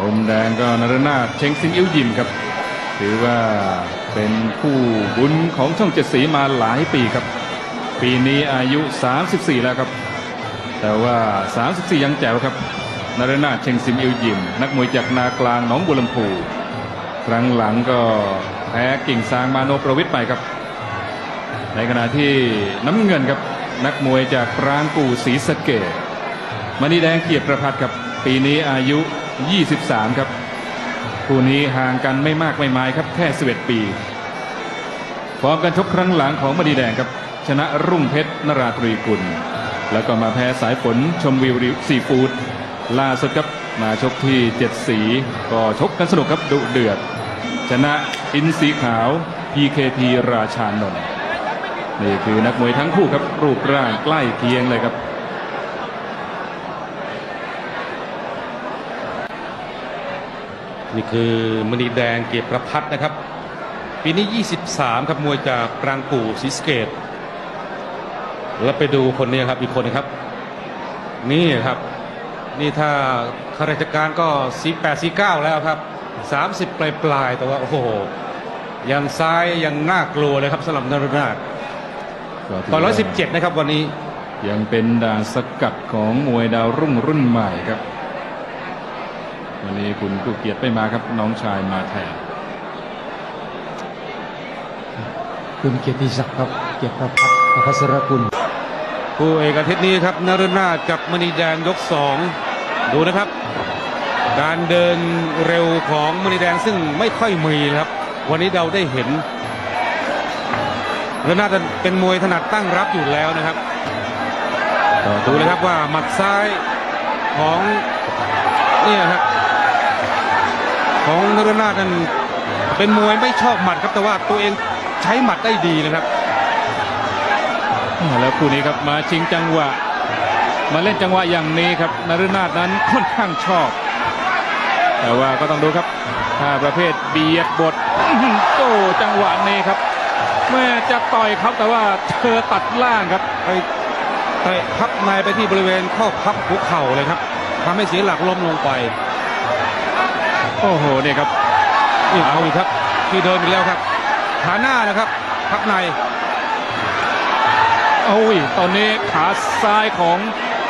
มุมแดงก็นรนาถเชงซิงอิ้วยิมครับ ถือว่าเป็นผู้บุญของช่องเจ็ดสีมาหลายปีครับ ปีนี้อายุ 34 แล้วครับ แต่ว่า 34 ยังแจ๋วครับนรนาถเชงซิมอิ้วยิม นักมวยจากนากลางหนองบัวลำพูครั้งหลังก็แพ้กิ่งซางมาโนประวิทย์ไปครับ ในขณะที่น้ำเงินครับ นักมวยจากปรางกูศรีสะเกดมณีแดงเกียรติประพัฒน์ครับ ปีนี้อายุ 23 ครับ คู่นี้ห่างกันไม่มากไม่มายครับ แค่ 11 ปีฟอร์มการชกครั้งหลังของมณีแดงครับ ชนะรุ่งเพชรนราตรีกุล แล้วก็มาแพ้สายฝนชมวิวซีฟูดล่าสุดครับมาชกที่เจ็ดสีก็ชกกันสนุกครับดุเดือด ชนะอินสีขาว PKP ราชานนท์นี่คือนักมวยทั้งคู่ครับรูปร่างใกล้เคียงเลยครับ นี่คือมณีแดงเกียรติประพัฒนะครับ ปีนี้ 23 ครับมวยจากปรางกู่ศรีสเกต แล้วไปดูคนนี้ครับอีกคนนะครับ นี่ครับ นี่ถ้าข้าราชการก็ 48 49 แล้วครับ 30 ปลายปลายแต่ว่า โอ้โหยังซ้ายยังน่ากลัวเลยครับสำหรับนรนาถต่อ117 นะครับวันนี้ ยังเป็นด่านสกัดของมวยดาวรุ่งรุ่นใหม่ครับ วันนี้คุณกู้เกียรติไม่มาครับน้องชายมาแทนคุณเกียรติศักดิ์ครับ เกียรติประพัฒน์ประพัสรกุลคู่เอกอาทิตย์นี้ครับนรนาถกับมณีแดงยกสองดูนะครับ การเดินเร็วของมณีแดงซึ่งไม่ค่อยมีนะครับ วันนี้เราได้เห็นนรนาถเป็นมวยถนัดตั้งรับอยู่แล้วนะครับดูเลยครับว่าหมัดซ้ายของเนี่ยครับ ของนรนาถนั้นเป็นมวยไม่ชอบหมัดครับแต่ว่าตัวเองใช้หมัดได้ดีนะครับ แล้วคู่นี้ครับมาชิงจังหวะ มาเล่นจังหวะอย่างนี้ครับนฤนาถนั้นค่อนข้างชอบ แต่ว่าก็ต้องดูครับถ้าประเภทเบียดบทอื้อหือโต้จังหวะนี้ครับแม่จะต่อยครับแต่ว่าเธอตัดล่างครับไปเตะพับในไปที่บริเวณข้อพับหัวเข่าเลยครับทำให้เสียหลักล้มลงไป โอ้โหเนี่ยครับนี่เอาอีกครับ ที่เดินอีกแล้วครับขาหน้านะครับพับในโอ้ยตอนนี้ขาซ้ายของ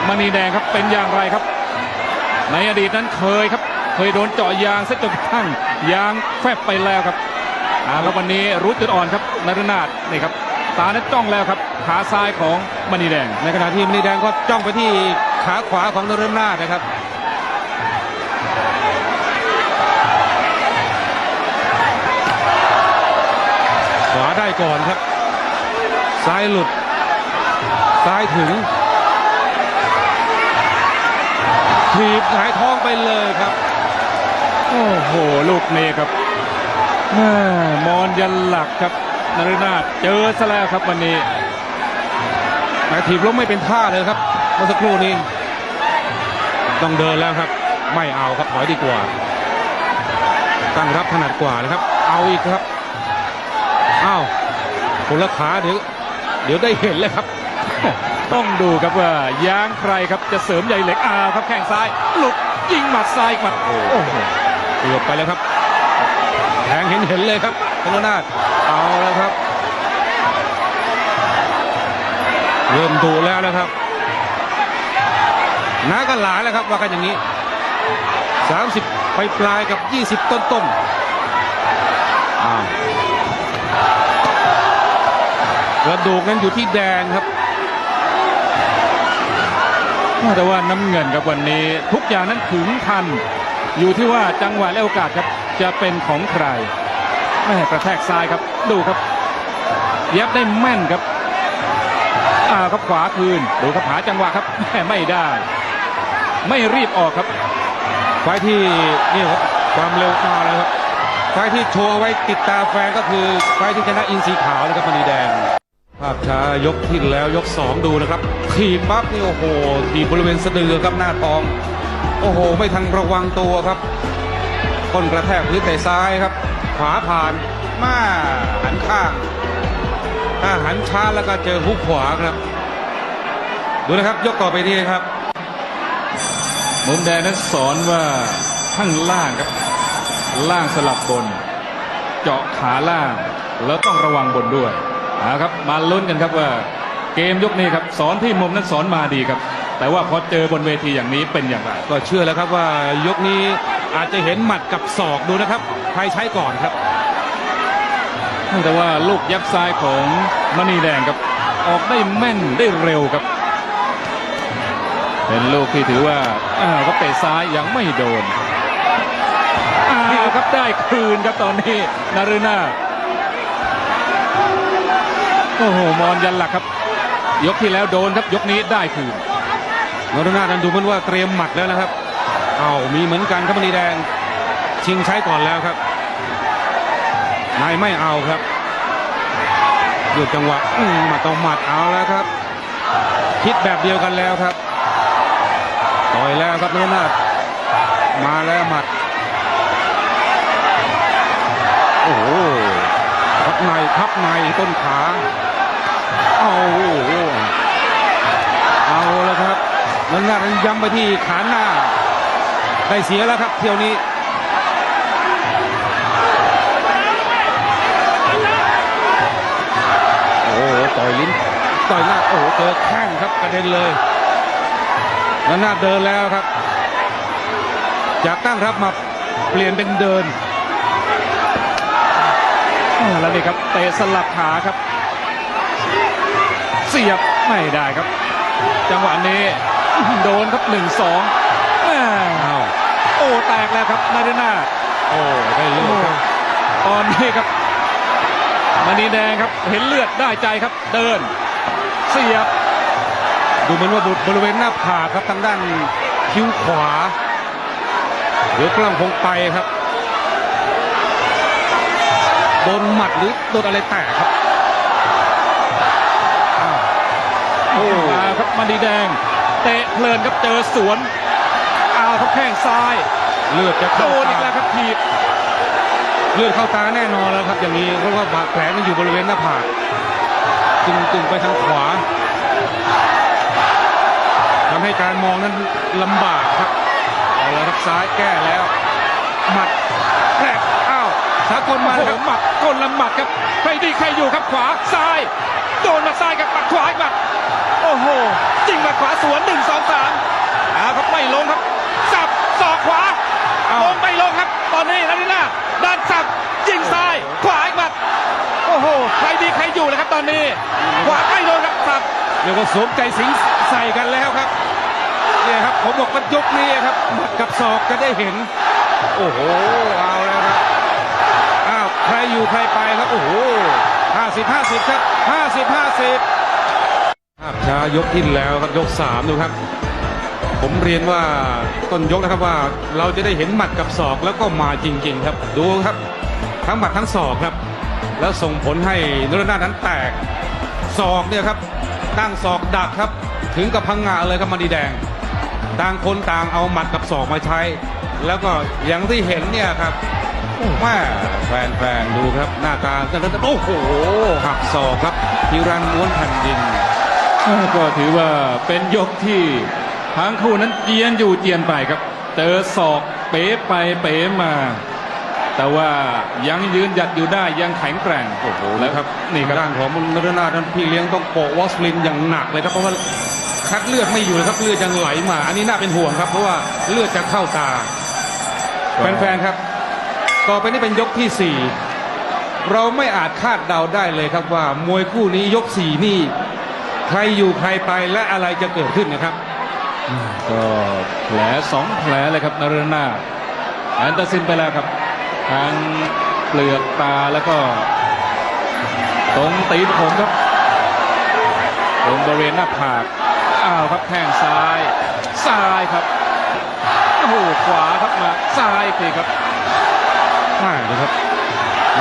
มณีแดงครับเป็นอย่างไรครับ ในอดีตนั้นเคยครับ เคยโดนเจาะยางซะจนกระทั่งยางแฟบไปแล้วครับอ่าแล้ววันนี้รู้จุดอ่อนครับนรนาถนี่ครับตานั้นจ้องแล้วครับ ขาซ้ายของมณีแดง ในขณะที่มณีแดงก็จ้องไปที่ขาขวาของนรนาถนะครับ ก่อนครับ ซ้ายหลุด ซ้ายถึงถีบหายท้องไปเลยครับ โอ้โห ลูกนี้ครับแม่มอนยันหลักครับนรนาถเจอซะแล้วครับวันนี้แม้ถีบล้มไม่เป็นท่าเลยครับเมื่อสักครู่นี้ ต้องเดินแล้วครับ ไม่เอาครับถอยดีกว่า ตั้งรับถนัดกว่านะครับ เอาอีกครับ อ้าว คนละขาเดี๋ยวเดี๋ยวได้เห็นเลยครับ ต้องดูครับว่ายางใครครับจะเสริมใหญ่เหล็กอาครับแข้งซ้ายหลุดยิงหมัดซ้ายหมัดโอ้โหเกือบไปแล้วครับแทงเห็นเห็นเลยครับธนนาถเอาแล้วครับ เริ่มดูแล้วนะครับน้ากันหลายแล้วครับว่ากันอย่างนี้ 30 ไปปลายกับ 20 ต้นต้นอ้าว กระดูกนั้นอยู่ที่แดงครับแต่ว่าน้ำเงินครับวันนี้ ทุกอย่างนั้นถึงทัน อยู่ที่ว่าจังหวะและโอกาสครับจะเป็นของใครแม่กระแทกซ้ายครับ ดูครับ เย็บได้แม่นครับอ่าครับขวาคืนดูครับหาจังหวะครับแม่ไม่ได้ ไม่รีบออกครับไฟที่นี่ครับความเร็วมาแล้วครับไฟที่โชว์ไว้ติดตาแฟนก็คือไฟที่ชนะอินทรีขาวนะครับมณีแดง ภาพช้ายกที่แล้วยกสองดูนะครับถีปั๊บนี่โอ้โหถีบบริเวณสะดือครับหน้าท้อง โอ้โห ไม่ทันระวังตัวครับก้นกระแทกพื้นเตะซ้ายครับ ขวาผ่านมาหันข้างถ้าหันช้าแล้วก็เจอฮุกขวาครับ ดูนะครับ ยกต่อไปนี้ครับมุมแดงนั้นสอนว่าข้างล่างครับ ล่างสลับบน เจาะขาล่าง แล้วต้องระวังบนด้วย เอาครับมาลุ้นกันครับว่าเกมยกนี้ครับสอนที่มุมนั้นสอนมาดีครับ แต่ว่าพอเจอบนเวทีอย่างนี้เป็นอย่างไร ก็เชื่อแล้วครับว่ายกนี้อาจจะเห็นหมัดกับศอกดูนะครับใครใช้ก่อนครับ แต่ว่าลูกยับซ้ายของมณีแดงครับ ออกได้แม่นได้เร็วครับ เป็นลูกที่ถือว่าอ้าวก็เตะซ้ายยังไม่โดนอ้าวครับได้คืนครับตอนนี้นารุณา โอ้โหมอนยันหลักครับ ยกที่แล้วโดนครับยกนี้ได้คืนนรนาถนั้นดูเหมันว่าเตรียมหมัดแล้วนะครับ เอามีเหมือนกันครับมณีแดง ชิงใช้ก่อนแล้วครับนายไม่เอาครับหยุดจังหวะมหมัดต่อหมัดเอาแล้วครับ คิดแบบเดียวกันแล้วครับต่อยแล้วครับนรนาถมาแล้วหมัดโอ้โหพับในพับในต้นขา เอาโอ้เอาแล้วครับนันนาถย้ำไปที่ขาหน้า ได้เสียแล้วครับเที่ยวนี้โอ้โหต่อยลิ้นต่อยหน้าโอ้โหเจอแข้งครับกระเด็นเลยนันนาเดินแล้วครับ จากตั้งรับมาเปลี่ยนเป็นเดินแล้วนี่ครับเตะสลับขาครับ เสียบไม่ได้ครับ จังหวะนี้โดนครับหนึ่งสองอ้าวโอ้แตกแล้วครับนาเดน่าโอ้ได้เลือดครับตอนนี้ครับมณีแดงครับเห็นเลือดได้ใจครับ เดิน เสียบ ดูเหมือนว่าบริเวณหน้าผากครับทางด้านคิ้วขวาเดี๋ยวกล้องคงไปครับโดนหมัดหรือโดนอะไรแตกครับ มาครับมณีแดง เตะเพลินครับเจอสวนเอาครับแข้งซ้าย เลือดจะโดเข้านอีกตาแล้วครับถีบเลือดเข้าตาแน่นอนแล้วครับ อย่างนี้เพราะว่าบาดแผลมันอยู่บริเวณหน้าผากตึงตึงไปทางขวาทำให้การมองนั้นลำบากครับเอาแล้วครับซ้ายแก้แล้ว สากลมาโอ้แล้วโหครับหมัดกลลำหมัดครับ ใครดีใครอยู่ครับขวาซ้าย โดนหมาซ้ายกับหมัดขวาอีกหมัด โอ้โหจิงหมัดขวาสวนหนึ่งสองสามเอาครับไม่ลงครับ สับศอกขวาอ้าวลงไม่ลงครับ ตอนนี้นาริน่าดันสับยิงซ้ายขวาอีกหมัด โอ้โหใครดีใครอยู่เลยครับตอนนี้ ขวาไม่โดนครับสับเรียกว่าสวมใจสิงใส่กันแล้วครับเนี่ยครับผมบอกว่ายกนี้ครับหมัดกับศอกจะได้เห็น โอ้โหเอาแล้วครับอ้าว ใครอยู่ใครไปครับโอ้โหห้าสิบห้าสิบครับห้าสิบห้าสิบภาพช้ายกที่แล้วครับยกสามดูครับ ผมเรียนว่าต้นยกนะครับว่าเราจะได้เห็นหมัดกับศอกแล้วก็มาจริง ๆ ครับ ดูครับ ทั้งหมัดทั้งศอกครับ แล้วส่งผลให้นุรนาถนั้นแตกศอกเนี่ยครับตั้งศอกดักครับ ถึงกับพังงะเลยครับมาดีแดง ต่างคนต่างเอาหมัดกับศอกมาใช้ แล้วก็อย่างที่เห็นเนี่ยครับ แม่แฟนๆดูครับหน้าตาโอ้โหหักศอกครับทิรันม้วนแผ่นดิน ก็ถือว่าเป็นยกที่ทั้งคู่นั้นเจียนอยู่เจียนไปครับ เจอศอกเป๋ไปเป๋มา แต่ว่ายังยืนหยัดอยู่ได้ยังแข็งแกร่งโอ้โหแล้วครับนี่ครับด้านของนรนาถนั้นพี่เลี้ยงต้องโปะวอสลินอย่างหนักเลยครับเพราะว่าคัดเลือดไม่อยู่เลยครับเลือดยังไหลมา อันนี้น่าเป็นห่วงครับ เพราะว่าเลือดจะเข้าตาแฟนๆครับ ต่อไปนี้เป็นยกที่ 4 เราไม่อาจคาดเดาได้เลยครับว่ามวยคู่นี้ยก4นี่ ใครอยู่ใครไปและอะไรจะเกิดขึ้นนะครับ ก็แผลสองแผลเลยครับนรนาแอนเดอร์ซินไปแล้วครับทางเปลือกตาแล้วก็ตรงตีนผมครับตรงบริเวณหน้าผากอ้าวครับแข้งซ้าย ซ้ายครับโอ้โหขวาครับมาซ้ายทีครับ มากนะครับ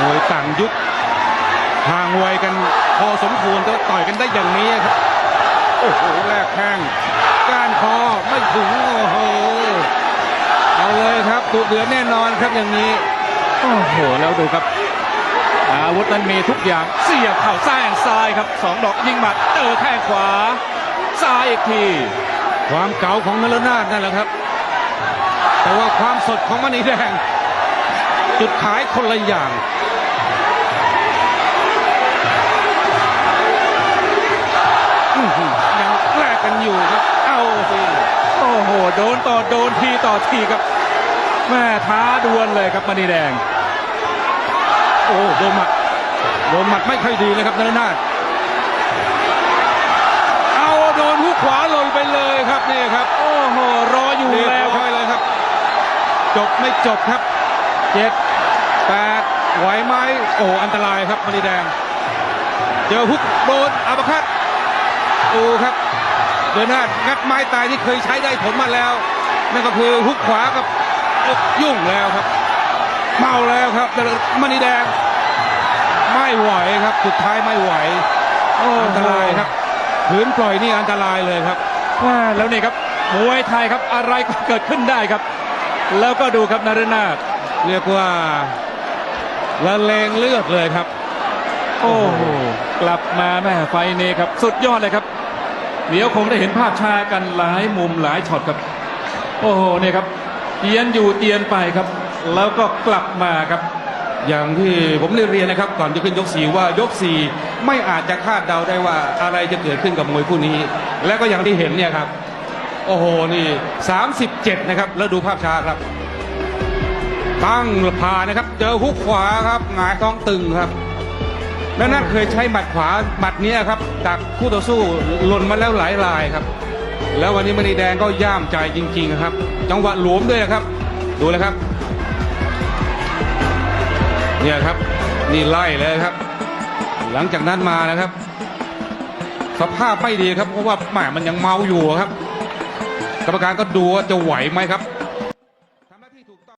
มวยต่างยุคห่างวัยกันพอสมควรแต่ว่าต่อยกันได้อย่างนี้ครับ โอ้โหแลกแข้งก้านคอไม่ถึงโอ้โหเอาเลยครับดุเดือดแน่นอนครับอย่างนี้ โอ้โหแล้วดูครับ อาวุธนั้นมีทุกอย่างเสียบเข่าซ้ายแข้งซ้ายครับสองดอกยิงหมัดเจอแข้งขวาซ้ายอีกที ความเก๋าของนรนาถนั่นแหละครับ แต่แต่ว่าความสดของมณีแดง จุดขายคนละอย่างอื้อหือยังแลกกันอยู่ครับ เอ้าสิโอ้โห โดนต่อโดนทีต่อทีครับแม่ท้าดวลเลยครับมณีแดง โอ้โดนหมัดโดนหมัดไม่ค่อยดีเลยครับนรนาถเอาโดนหุกขวาหล่นไปเลยครับนี่ครับ โอ้โหรออยู่เรียบแล้วคร้รับอยเลยครับ จบไม่จบครับเจ็ด แปดไหวไหมโอ้อันตรายครับมณีแดง เจอฮุกโดนอัปคัตดูครับ เดินหน้างัดไม้ตายที่เคยใช้ได้ผลมาแล้ว นั่นก็คือฮุกขวากับยุ่งแล้วครับ เมาแล้วครับแต่มณีแดง ไม่ไหวครับ สุดท้ายไม่ไหวโอ้โหอันตรายครับขืนปล่อยนี่อันตรายเลยครับว่าแล้วนี่ครับมวยไทยครับอะไรก็เกิดขึ้นได้ครับ แล้วก็ดูครับนรนาถเรียกว่า ละเลงเลือดเลยครับ โอ้โหกลับมาแม่ไฟนี้ครับ สุดยอดเลยครับ เดี๋ยวคงได้เห็นภาพชากันหลายมุมหลายช็อตครับ โอ้โหเนี่ยครับเตียนอยู่เตียนไปครับ แล้วก็กลับมาครับ อย่างที่ผมได้เรียนนะครับ ก่อนจะขึ้นยกสี่ว่ายกสี่ไม่อาจจะคาดเดาได้ว่าอะไรจะเกิดขึ้นกับมวยคู่นี้ และก็อย่างที่เห็นเนี่ยครับ โอ้โหนี่ 37 นะครับ แล้วดูภาพช้าครับ ตั้งพานะครับ เจอฮุกขวาครับหงายท้องตึงครับ และนั่นเคยใช้หมัดขวาหมัดนี้ครับจากคู่ต่อสู้หล่นมาแล้วหลายรายครับ แล้ววันนี้มณีแดงก็ย่ามใจจริงๆครับ จังหวะหลวมด้วยครับ ดูเลยครับ เนี่ยครับนี่ไล่เลยครับ หลังจากนั้นมานะครับ สภาพไม่ดีครับเพราะว่าแหมมันยังเมาอยู่ครับ กรรมการก็ดูว่าจะไหวไหมครับ